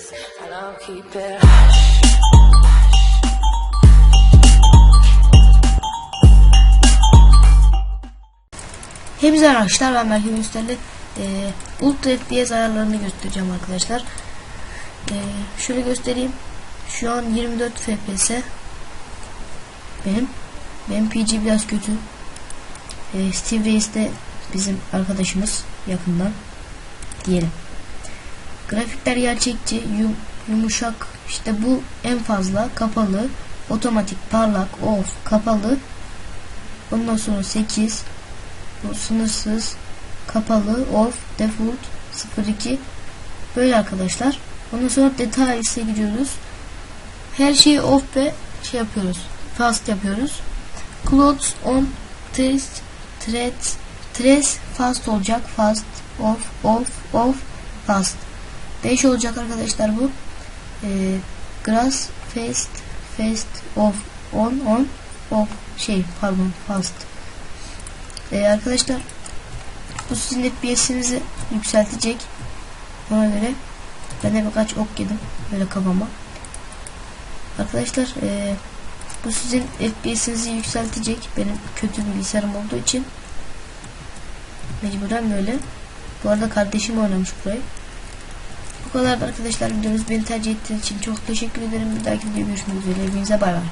and. Hepinize arkadaşlar ben Berkin Üsterli e, Ultra FPS ayarlarını göstereceğim arkadaşlar. E, Şöyle göstereyim. Şu an 24 FPS Benim. Benim PG biraz kötü. E, Steve Reis de bizim arkadaşımız yakından Diyelim Grafikler gerçekçi yum, Yumuşak. İşte bu en fazla kapalı Otomatik parlak off kapalı. Ondan sonra 8 bu sınırsız kapalı off default 02 böyle arkadaşlar. Ondan sonra details'e gidiyoruz. Her şeyi off ve şey yapıyoruz fast yapıyoruz. Clothes on trace trace trace fast olacak fast off off off fast 5 olacak arkadaşlar bu ee, grass fast fast off on on off şey pardon fast ee, arkadaşlar bu sizin FPS'inizi yükseltecek. Ona göre ben de birkaç ok yedim böyle kafama. Arkadaşlar ee, bu sizin FPS'inizi yükseltecek. Benim kötü bir bilgisayarım olduğu için mecburen böyle. Bu arada kardeşim oynamış burayı. Bu kadar da arkadaşlar videomuz beni tercih ettiğiniz için çok teşekkür ederim. Bir dahaki videoda görüşmek üzere. Hepinize bay bay.